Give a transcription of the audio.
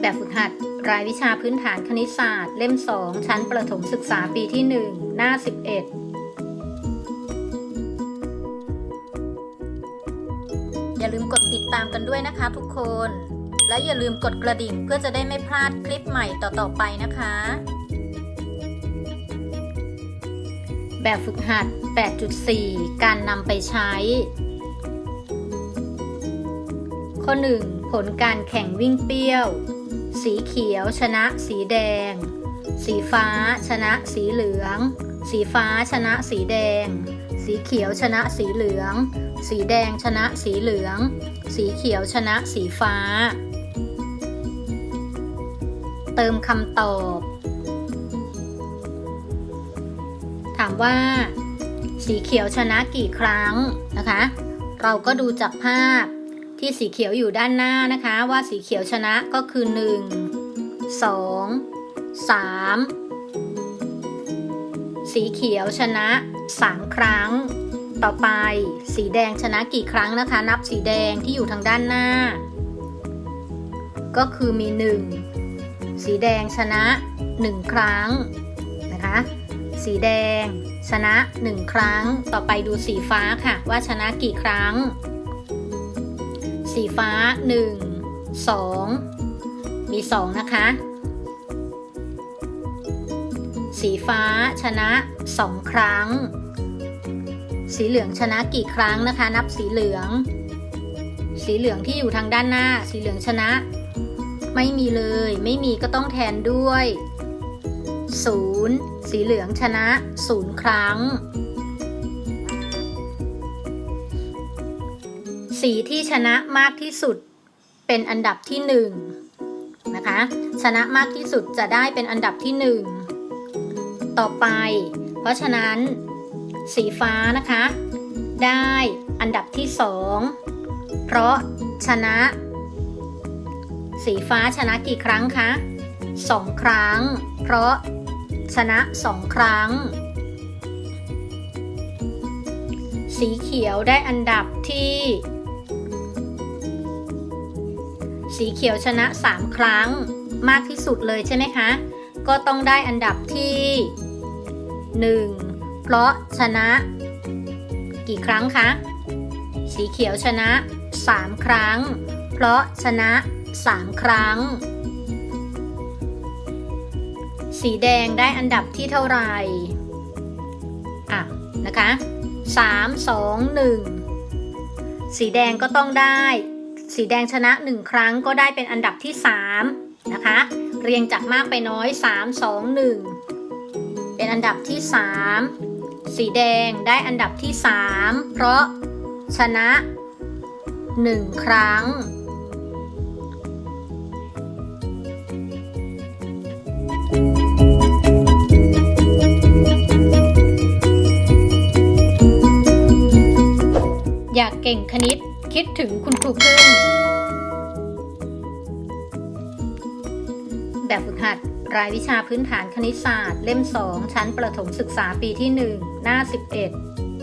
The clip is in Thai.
แบบฝึกหัด รายวิชาพื้นฐานคณิตศาสตร์ เล่ม 2 ชั้นประถมศึกษาปีที่ 1 หน้า 11 อย่าลืมกดติดตามกันด้วยนะคะทุกคน และอย่าลืมกดกระดิ่งเพื่อจะได้ไม่พลาดคลิปใหม่ต่อๆไปนะคะ แบบฝึกหัด 8.4 การนำไปใช้ ข้อ 1 ผลการแข่งวิ่งเปรี้ยว สีเขียว ชนะ สีแดง สีฟ้า ชนะ สีเหลือง สีฟ้า ชนะ สีแดง สีเขียว ชนะ สีเหลือง สีแดง ชนะ สีเหลือง สีเขียว ชนะ สีฟ้า เติมคำตอบ ถามว่า สีเขียวชนะกี่ครั้งนะคะ เราก็ดูจากภาพ ที่สีเขียวอยู่ด้านหน้านะคะ ว่าสีเขียวชนะก็คือ 1 2 3 สีเขียวชนะ 3 ครั้ง ต่อไป สีแดงชนะกี่ครั้งนะคะ นับสีแดงที่อยู่ทางด้านหน้า ก็คือมี 1 สีแดงชนะ 1 ครั้งนะคะ สีแดงชนะ 1 ครั้ง ต่อไปดูสีฟ้าค่ะ ว่าชนะกี่ครั้ง สีฟ้า 1 2 มี 2 นะคะ สีฟ้าชนะ 2 ครั้ง สีเหลืองชนะกี่ครั้งนะคะ นับสีเหลือง สีเหลืองที่อยู่ทางด้านหน้า สีเหลืองชนะ ไม่มีเลย ไม่มีก็ต้องแทนด้วย 0 สีเหลืองชนะ 0 ครั้ง สีที่ชนะมากที่สุดเป็นอันดับที่1นนะคะชนะมากที่สุดจะได้เป็นอันดับที่ 1 ต่อไป เพราะฉะนั้นสีฟ้านะคะ ได้อันดับที่ 2 เพราะชนะ สีฟ้าชนะกี่ครั้งคะ2 ครั้ง เพราะชนะ 2 ครั้ง สีเขียวได้อันดับที่ สีเขียวชนะ 3 ครั้งมากที่สุดเลยใช่ไหมคะ ก็ต้องได้อันดับที่ 1 เพราะชนะ กี่ครั้งคะ สีเขียวชนะ 3 ครั้ง เพราะชนะ 3 ครั้ง สีแดงได้อันดับที่เท่าไหร่อะนะคะ 3 2 1 สีแดงก็ต้องได้ สีแดงชนะ 1 ครั้งก็ได้เป็นอันดับที่ 3 นะคะ เรียงจากมากไปน้อย 3 2 1 เป็นอันดับที่ 3 สีแดงได้อันดับที่ 3 เพราะชนะ 1 ครั้ง อยากเก่งคณิต คิดถึงคุณครูพึ่งแบบฝึกหัด รายวิชาพื้นฐานคณิตศาสตร์ เล่ม 2 ชั้นประถมศึกษาปีที่ 1 หน้า 11